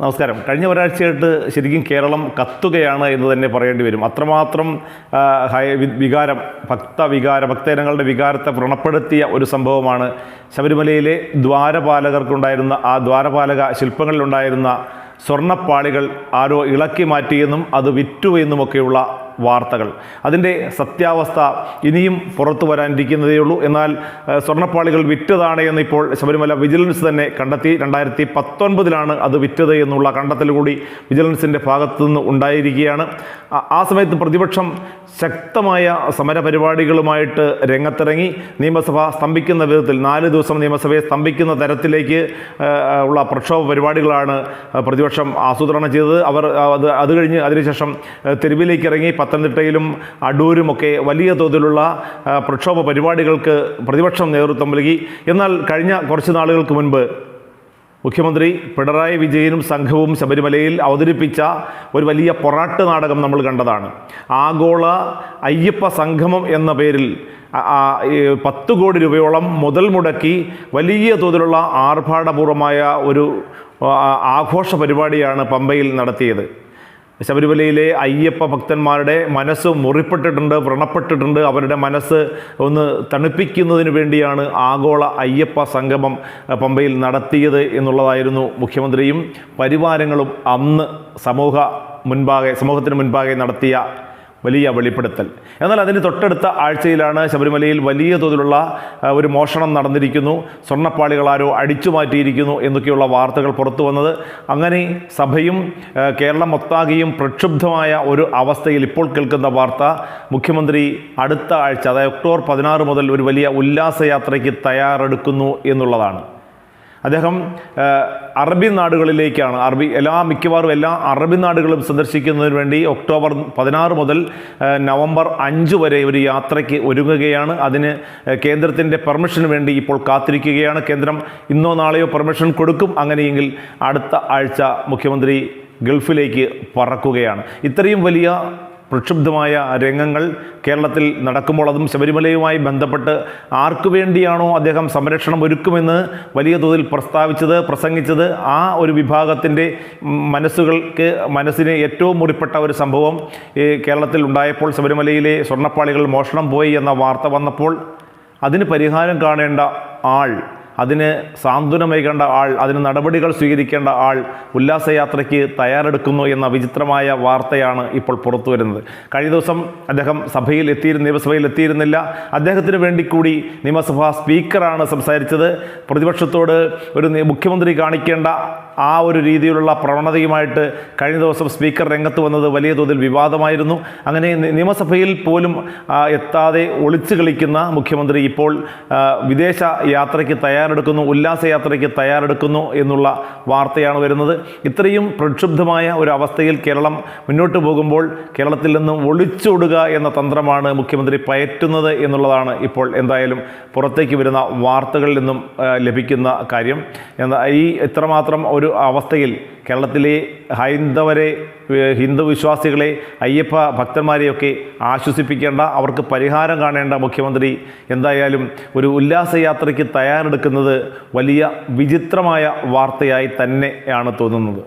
നമസ്കാരം. കഴിഞ്ഞ ഒരാഴ്ചയായിട്ട് ശരിക്കും കേരളം കത്തുകയാണ് എന്ന് തന്നെ പറയേണ്ടി വരും. അത്രമാത്രം വികാരം ഭക്ത വികാര ഭക്തജനങ്ങളുടെ വികാരത്തെ വ്രണപ്പെടുത്തിയ ഒരു സംഭവമാണ് ശബരിമലയിലെ ദ്വാരപാലകർക്കുണ്ടായിരുന്ന ആ ദ്വാരപാലക ശില്പങ്ങളിലുണ്ടായിരുന്ന സ്വർണപ്പാളികൾ ആരോ ഇളക്കി മാറ്റിയെന്നും അത് വിറ്റു എന്നുമൊക്കെയുള്ള വാർത്തകൾ. അതിന്റെ സത്യാവസ്ഥ ഇനിയും പുറത്തു വരാനിരിക്കുന്നതേ ഉള്ളൂ. എന്നാൽ സ്വർണപ്പാളികൾ വിറ്റതാണ് എന്ന് ഇപ്പോൾ ശബരിമല വിജിലൻസ് തന്നെ കണ്ടെത്തി. രണ്ടായിരത്തി പത്തൊൻപതിലാണ് അത് വിറ്റത് എന്നുള്ള കണ്ടെത്തൽ കൂടി വിജിലൻസിന്റെ ഭാഗത്തു നിന്ന് ഉണ്ടായിരിക്കുകയാണ്. ആ- സമയത്ത് പ്രതിപക്ഷം ശക്തമായ സമരപരിപാടികളുമായിട്ട് രംഗത്തിറങ്ങി. നിയമസഭ സ്തംഭിക്കുന്ന വിധത്തിൽ നാല് ദിവസം നിയമസഭയെ സ്തംഭിക്കുന്ന തരത്തിലേക്ക് ഉള്ള പ്രക്ഷോഭ പരിപാടികളാണ് പ്രതിപക്ഷം ആസൂത്രണം ചെയ്തത്. അവർ അത് അത് കഴിഞ്ഞ് അതിനുശേഷം തെരുവിലേക്ക് ഇറങ്ങി പത്തനംതിട്ടയിലും അടൂരുമൊക്കെ വലിയ തോതിലുള്ള പ്രക്ഷോഭ പരിപാടികൾക്ക് പ്രതിപക്ഷം നേതൃത്വം നൽകി. എന്നാൽ കഴിഞ്ഞ കുറച്ച് നാളുകൾക്ക് മുൻപ് മുഖ്യമന്ത്രി പിണറായി വിജയനും സംഘവും ശബരിമലയിൽ അവതരിപ്പിച്ച ഒരു വലിയ പൊറാട്ട് നാടകം നമ്മൾ കണ്ടതാണ്. ആഗോള അയ്യപ്പ സംഗമം എന്ന പേരിൽ പത്ത് കോടി രൂപയോളം മുതൽ മുടക്കി വലിയ തോതിലുള്ള ആർഭാടപൂർവമായ ഒരു ആഘോഷ പരിപാടിയാണ് പമ്പയിൽ നടത്തിയത്. ശബരിമലയിലെ അയ്യപ്പ ഭക്തന്മാരുടെ മനസ്സ് മുറിപ്പെട്ടിട്ടുണ്ട് വ്രണപ്പെട്ടിട്ടുണ്ട്. അവരുടെ മനസ്സ് ഒന്ന് തണുപ്പിക്കുന്നതിന് വേണ്ടിയാണ് ആഗോള അയ്യപ്പ സംഗമം പമ്പയിൽ നടത്തിയത് എന്നുള്ളതായിരുന്നു മുഖ്യമന്ത്രിയും പരിവാരങ്ങളും അന്ന് സമൂഹ മുൻപാകെ സമൂഹത്തിന് മുൻപാകെ നടത്തിയ വലിയ വെളിപ്പെടുത്തൽ. എന്നാൽ അതിന് തൊട്ടടുത്ത ആഴ്ചയിലാണ് ശബരിമലയിൽ വലിയ തോതിലുള്ള ഒരു മോഷണം നടന്നിരിക്കുന്നു. സ്വർണപ്പാളികൾ ആരോ അടിച്ചു മാറ്റിയിരിക്കുന്നു എന്നൊക്കെയുള്ള വാർത്തകൾ പുറത്തു വന്നത്. അങ്ങനെ സഭയും കേരളം ഒത്താകെയും പ്രക്ഷുബ്ധമായ ഒരു അവസ്ഥയിൽ ഇപ്പോൾ കേൾക്കുന്ന വാർത്ത മുഖ്യമന്ത്രി അടുത്ത ആഴ്ച അതായത് ഒക്ടോബർ പതിനാറ് മുതൽ ഒരു വലിയ ഉല്ലാസയാത്രയ്ക്ക് തയ്യാറെടുക്കുന്നു എന്നുള്ളതാണ്. അദ്ദേഹം അറബി നാടുകളിലേക്കാണ്. അറബി എല്ലാ മിക്കവാറും എല്ലാ അറബി നാടുകളും സന്ദർശിക്കുന്നതിന് വേണ്ടി ഒക്ടോബർ പതിനാറ് മുതൽ നവംബർ അഞ്ച് വരെ ഒരു യാത്രയ്ക്ക് ഒരുങ്ങുകയാണ്. അതിന് കേന്ദ്രത്തിന്റെ പെർമിഷന് വേണ്ടി ഇപ്പോൾ കാത്തിരിക്കുകയാണ്. കേന്ദ്രം ഇന്നോ നാളെയോ പെർമിഷൻ കൊടുക്കും. അങ്ങനെയെങ്കിൽ അടുത്ത ആഴ്ച മുഖ്യമന്ത്രി ഗൾഫിലേക്ക് പറക്കുകയാണ്. ഇത്രയും വലിയ പ്രക്ഷുബ്ധമായ രംഗങ്ങൾ കേരളത്തിൽ നടക്കുമ്പോൾ അതും ശബരിമലയുമായി ബന്ധപ്പെട്ട് ആർക്കു വേണ്ടിയാണോ അദ്ദേഹം സംരക്ഷണം ഒരുക്കുമെന്ന് വലിയ തോതിൽ പ്രസ്താവിച്ചത് പ്രസംഗിച്ചത് ആ ഒരു വിഭാഗത്തിന്റെ മനസ്സുകൾക്ക് മനസ്സിന് ഏറ്റവും മുറിപ്പെട്ട ഒരു സംഭവം ഈ കേരളത്തിൽ ഉണ്ടായപ്പോൾ ശബരിമലയിലെ സ്വർണപ്പാളികൾ മോഷണം പോയി എന്ന വാർത്ത വന്നപ്പോൾ അതിന് പരിഹാരം കാണേണ്ട ആൾ അതിന് സാന്ത്വനമേകേണ്ട ആൾ അതിന് നടപടികൾ സ്വീകരിക്കേണ്ട ആൾ ഉല്ലാസയാത്രയ്ക്ക് തയ്യാറെടുക്കുന്നു എന്ന വിചിത്രമായ വാർത്തയാണ് ഇപ്പോൾ പുറത്തു വരുന്നത്. കഴിഞ്ഞ ദിവസം അദ്ദേഹം സഭയിൽ എത്തിയിരുന്ന നിയമസഭയിൽ എത്തിയിരുന്നില്ല. അദ്ദേഹത്തിന് വേണ്ടി കൂടി നിയമസഭാ സ്പീക്കറാണ് സംസാരിച്ചത്. പ്രതിപക്ഷത്തോട് ഒരു മുഖ്യമന്ത്രി കാണിക്കേണ്ട ആ ഒരു രീതിയിലുള്ള പ്രവണതയുമായിട്ട് കഴിഞ്ഞ ദിവസം സ്പീക്കർ രംഗത്ത് വന്നത് വലിയ തോതിൽ വിവാദമായിരുന്നു. അങ്ങനെ നിയമസഭയിൽ പോലും എത്താതെ ഒളിച്ചു കളിക്കുന്ന മുഖ്യമന്ത്രി ഇപ്പോൾ വിദേശ യാത്രയ്ക്ക് തയ്യാറെടുക്കുന്നു ഉല്ലാസയാത്രയ്ക്ക് തയ്യാറെടുക്കുന്നു എന്നുള്ള വാർത്തയാണ് വരുന്നത്. ഇത്രയും പ്രക്ഷുബ്ധമായ ഒരു അവസ്ഥയിൽ കേരളം മുന്നോട്ട് പോകുമ്പോൾ കേരളത്തിൽ നിന്നും ഒളിച്ചോടുക എന്ന തന്ത്രമാണ് മുഖ്യമന്ത്രി പയറ്റുന്നത് എന്നുള്ളതാണ് ഇപ്പോൾ എന്തായാലും പുറത്തേക്ക് വരുന്ന വാർത്തകളിൽ നിന്നും ലഭിക്കുന്ന കാര്യം. ഈ എത്രമാത്രം ഒരു അവസ്ഥയിൽ കേരളത്തിലെ ഹൈന്ദവരെ ഹിന്ദു വിശ്വാസികളെ അയ്യപ്പ ഭക്തന്മാരെയൊക്കെ ആശ്വസിപ്പിക്കേണ്ട അവർക്ക് പരിഹാരം കാണേണ്ട മുഖ്യമന്ത്രി എന്തായാലും ഒരു ഉല്ലാസയാത്രയ്ക്ക് തയ്യാറെടുക്കുന്നത് വലിയ വിചിത്രമായ വാർത്തയായി തന്നെയാണ് തോന്നുന്നത്.